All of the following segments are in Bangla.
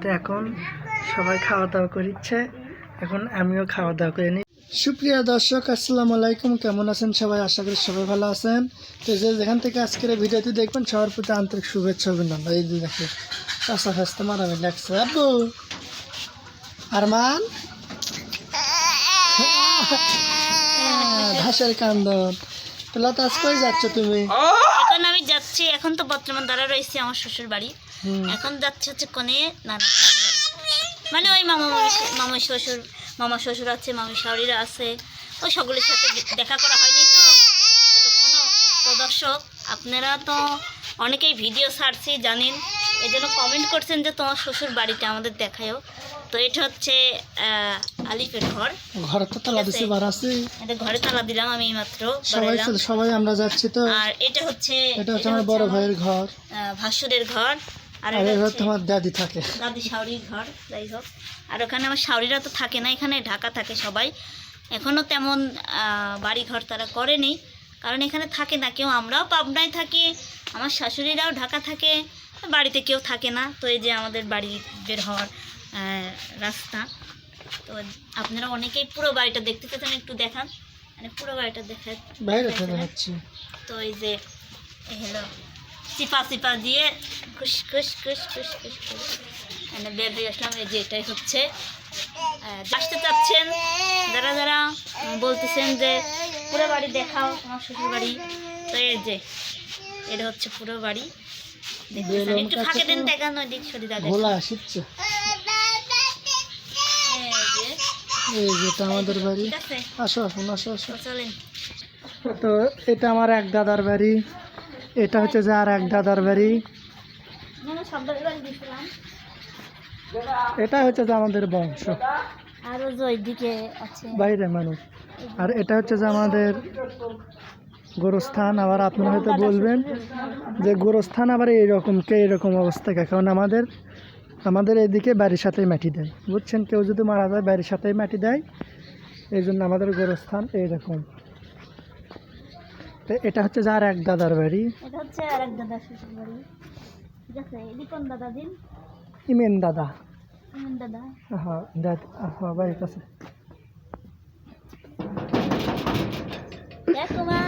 তো এখন সবাই খাওয়া দাওয়া করিচ্ছে। এখন আমিও খাওয়া দাওয়া করে নিই সুপ্রিয় দর্শক আসসালামু আলাইকুম। কেমন আছেন সবাই? আশা করি সবাই ভালো আছেন। তো যে যেখান থেকে আজকের ভিডিওটি দেখবেন সবার প্রতি আন্তরিক শুভেচ্ছা অভিনন্দন। এই যে দেখে কাঁচা ফাস্তা মারামি লাগছে। আব্বু! আরমান! ঘাসের কান্দন। তোলা তো আজ কই যাচ্ছ তুমি? এখন আমি যাচ্ছি এখন তো বর্তমান দ্বারা রয়েছে আমার শ্বশুর বাড়ি এখন যাচ্ছে হচ্ছে কোনে নানা মানে ওই মামা মামি শ্বশুর মামা শ্বশুর আছে মামি শাওরিরা আছে ওই সকলের সাথে দেখা করা হয়নি তো। এতক্ষণও। তো দর্শক আপনারা তো অনেকেই ভিডিও ছাড়ছি জানেন। এই জন্য কমেন্ট করছেন যে তোমার শ্বশুর বাড়িটা আমাদের দেখায়ও। তো এটা হচ্ছে আহ, আলিফের ঘর। ঘরে তো তালা দিছে বার আছি। এটা ঘরে তালা দিলাম আমি মাত্র সবাই সবাই আমরা যাচ্ছি তো। আর এটা হচ্ছে এটা হচ্ছে আমার বড় ভাইয়ের ঘর। ভাসুরের ঘর। আর তোমার দাদি থাকে। দাদি শাওরির ঘর যাই হোক। আর ওখানে আমার শাওরিরা তো থাকে না এখানে ঢাকা থাকে সবাই। এখনও তেমন বাড়ি ঘর তারা করেনি কারণ এখানে থাকে না কেউ আমরাও পাবনায় থাকি আমার শাশুড়িরাও ঢাকা থাকে বাড়িতে কেউ থাকে না। তো এই যে আমাদের বাড়ি বের হওয়ার রাস্তা তো আপনারা অনেকেই পুরো বাড়িটা দেখতে চাচ্ছেন একটু দেখান। মানে পুরো বাড়িটা দেখা তো এই যে হলো চিপা চিপা দিয়ে খুশ খুশ খুশ খুশ খুশ করে মানে বের হয়ে আসলাম এই যে এটাই হচ্ছে। আসতে চাচ্ছেন যারা যারা বলতেছেন যে পুরো বাড়ি দেখাও আমার শ্বশুর বাড়ি। তো এই যে এটা হচ্ছে পুরো বাড়ি। দেখতেছেন একটু ফাঁকে দেন দেখান ওই দিক সরি দাদা। ঘোলা এই যেটা আমাদের বাড়ি। ঠিক আসো আসুন আসো আসো। চলেন। তো এটা আমার এক দাদার বাড়ি। এটা হচ্ছে যে আর এক দাদার বাড়ি। এটা হচ্ছে যে আমাদের বংশ। বাইরে মানুষ। আর এটা হচ্ছে যে আমাদের গোরস্থান। আবার আপনারা হয়তো বলবেন যে গোরস্থান আবার এইরকম কে এরকম অবস্থা কে? কারণ আমাদের আমাদের এদিকে বাড়ির সাথেই মাটি দেয়। বুঝছেন? কেউ যদি মারা যায় বাড়ির সাথেই মাটি দেয়। এই জন্য আমাদের গোরস্থান এইরকম। তো এটা হচ্ছে যার এক দাদার বাড়ি। এটা হচ্ছে আর এক দাদা শ্বশুর বাড়ি। ঠিক আছে এদিক কোন দাদা দিন? ইমেন দাদা। এমন দাদা। হ্যাঁ দাদা হ্যাঁ বাড়ির কাছে। দেখো মা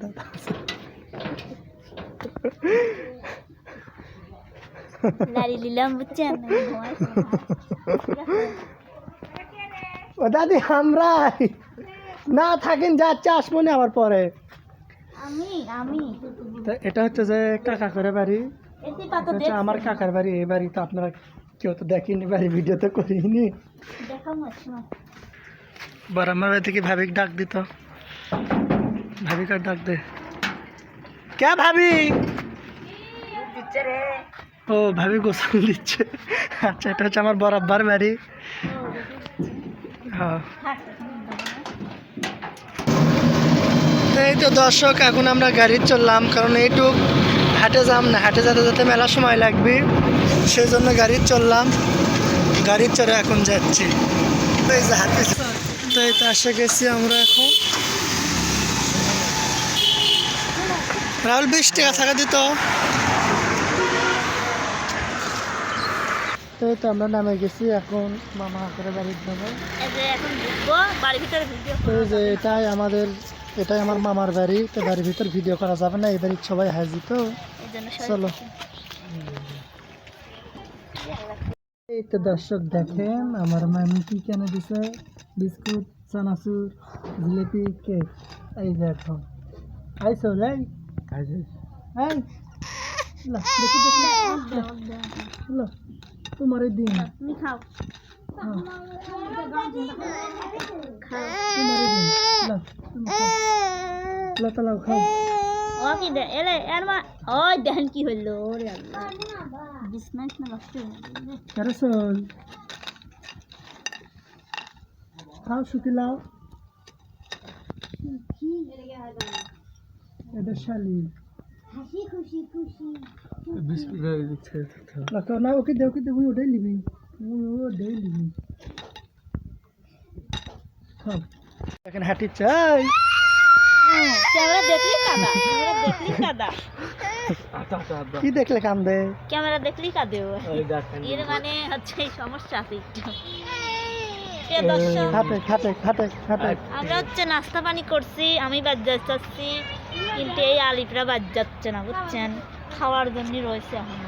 দাদা। লাড়ি নিলাম বুঝছেন? ও দাদি আমরা না থাকেন যাচ্ছে আসব না আবার পরে। আমি আমি। তো এটা হচ্ছে যে কাকা করে বাড়ি আমার কাকার বাড়ি এই বাড়ি তো আপনারা কেউ তো দেখেনি বাড়ি ভিডিও তো করিনি। বড় আমার বাড়ি থেকে ভাবিক ডাক দিত। ভাবিকার ডাক দে। কে ভাবি? ও ভাবি গোসল দিচ্ছে। আচ্ছা এটা হচ্ছে আমার বরাব্বার বাড়ি। হ্যাঁ। এই তো দর্শক এখন আমরা গাড়ি চললাম কারণ এইটুক হাটে যাম না হাটে যেতে যেতে মেলা সময় লাগবে সেই জন্য গাড়ি চললাম গাড়ি চড়ে এখন যাচ্ছি। তো এই যে হাটে তো এই তো আসে গেছি আমরা এখন। রাহুল বিশ টাকা থাকা দিত তো। তো আমরা নামে গেছি এখন মামা করে বাড়ির এখন ভিতরে তো যে এটাই আমাদের এটাই আমার মামার বাড়ি। তো বাড়ির ভিতর ভিডিও করা যাবে না এই বাড়ির সবাই হাজি তো চলো। এই তো দর্শক দেখেন আমার মামি কি কেন দিছে? বিস্কুট চানাচুর জিলিপি কেক। এই দেখো। আইসো যাই দেখি দেখি। তোমার দিন। তুমি খাও। এই দিন খাও। লা, তালাও খাও ও কি দে এলে এর মা ওই দেখেন কি হইল ওরে আল্লাহ বিছনাইস না বাসতে ক্যারাসল খাও শুকিলাও এটা শালি হাসি খুশি খুশি লাগাও না ওকে দে ওকে দে ওই ওটাই নিবি এখন হাঁটি চাই ক্যামেরা দেখলি কাদা ক্যামেরা দেখলি কাদা। কি দেখলে কান্দে? ক্যামেরা দেখলেই কাঁদে এর মানে হচ্ছে সমস্যা আছে আমরা হচ্ছে নাস্তা পানি করছি আমি বাদ যাচ্ছি কিন্তু এই আলিপরা বাদ যাচ্ছে না বুঝছেন? খাওয়ার জন্য রয়েছে এখন।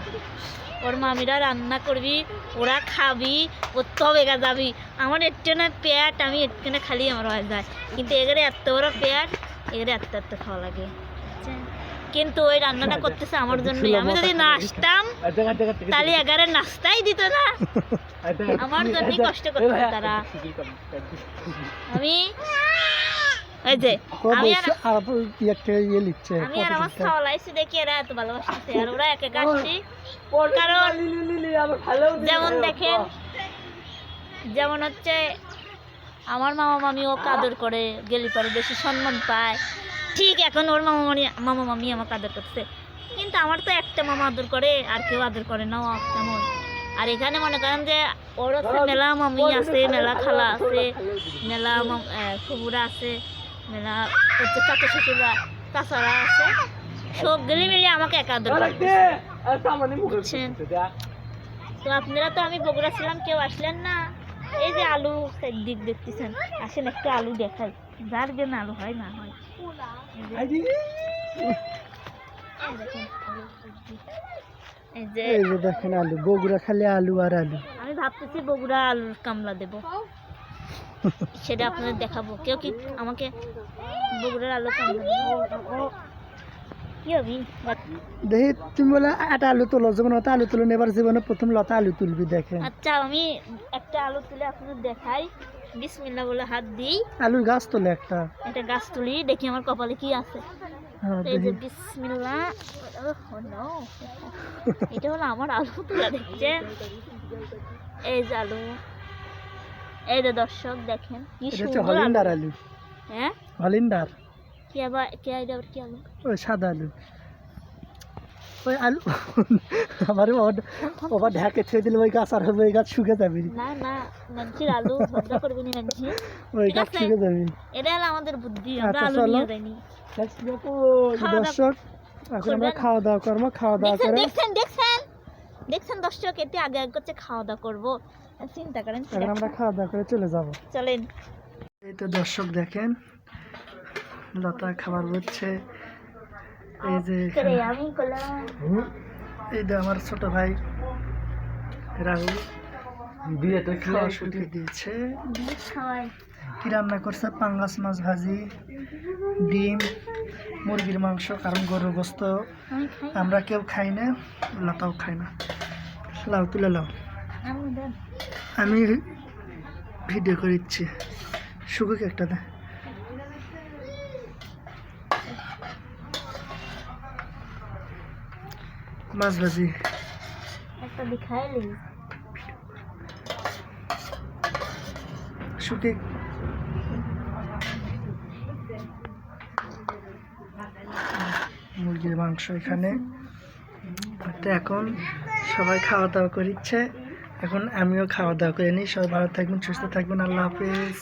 ওর মামিরা রান্না করবি ওরা খাবি ওর তো বেগা যাবি। আমার একটু না পেট আমি একটু না খালি আমার হয়ে যায়। কিন্তু এগারে এত বড় পেট এগারে এত এত খাওয়া লাগে। কিন্তু ওই রান্নাটা করতেছে আমার জন্যই। আমি যদি না আসতাম তাহলে এগারে নাস্তাই দিত না। আমার জন্যই কষ্ট করতো তারা। আমি এই যে আমি আর আর ইয়ে লিখছে আমি আর আমার খাওয়া দেখি এরা এত ভালোবাসছে আর ওরা একে গাছছি কারণ যেমন দেখেন যেমন হচ্ছে আমার মামা মামি ও কাদর করে গেলি পরে বেশি সম্মান পায়। ঠিক এখন ওর মামা মামি মামা মামি আমাকে আদর করছে কিন্তু আমার তো একটা মামা আদর করে আর কেউ আদর করে না তেমন। আর এখানে মনে করেন যে ওর হচ্ছে মেলা মামি আছে মেলা খালা আছে মেলা ফুবুরা আছে। মেলা হচ্ছে চাচা শ্বশুরা চাচারা আছে সব গেলে মিলিয়ে আমাকে একা বুঝছেন? তো আপনারা তো আমি বগুড়া ছিলাম কেউ আসলেন না। এই যে আলু দিক দেখতেছেন আসেন একটু আলু দেখাই। যার জন্য আলু হয় না হয়। এই যে- এই দেখেন, আলু বগুড়া খালি আলু আর আলু। আমি ভাবতেছি বগুড়া আলুর কামলা দেব। সেটা আপনাদের দেখাবো। কেউ কি আমাকে বগুড়ার আলু দেখি তুমি বলে একটা আলু তোলো আলু এবার জীবনে প্রথম লতা আলু তুলবি দেখেন আচ্ছা আমি একটা আলু তুলে আপনাদের দেখাই। বিসমিল্লা বলে হাত দিই। আলুর গাছ তোলে একটা। একটা গাছ তুলি দেখি আমার কপালে কি আছে। হ্যাঁ, এই যে বিসমিল্লা. এটা হলো আমার আলু তোলা দেখছে এই যে আলু। এই যে দর্শক দেখেন কি সুন্দর হলিন্ডার আলু। হ্যাঁ? হলিন্ডার। কি আবার কি আইডা কি আলু? ওই সাদা আলু। ওই আলু আমার ওবার ঢাকে ছেড়ে দিলে ওই গাছ আর হবে ওই গাছ শুকে যাবে। না না মানছির আলু ভদ্রা করবি নি মানছি ওই গাছ। শুকে যাবি। এটা হলো আমাদের বুদ্ধি আমরা আচ্ছা, আলু নিয়ে দাওয়া দর্শক। এখন আমরা খাওয়া দাওয়া করব খাওয়া দাওয়া করে। দেখছেন দেখছেন। দেখছেন দর্শক এটি আগে আগে করছে খাওয়া দাওয়া করব। চিন্তা করেন এখন আমরা খাওয়া দাওয়া করে চলে যাব। চলেন। এই তো দর্শক দেখেন লতা খাবার বুঝছে এই যে করে আমি করলাম। এই যে আমার ছোট ভাই রাহুল। খাওয়া শুরু দিয়েছে। বিষ খাওয়াই কি রান্না করছে? পাঙ্গাস মাছ ভাজি ডিম। মুরগির মাংস কারণ গরুর গোস্ত আমরা কেউ খাই না লতাও খাই না। লাও তুলে লাও। আমি ভিডিও করে দিচ্ছি শুকুক একটা দে। মাছ ভাজি। একটা দেখাইলি শুকে মুরগির মাংস এখানে। তো এখন সবাই খাওয়া দাওয়া করিচ্ছে। এখন আমিও খাওয়া দাওয়া করে নিই। সবাই ভালো থাকবেন, সুস্থ থাকবেন। আল্লাহ হাফিজ।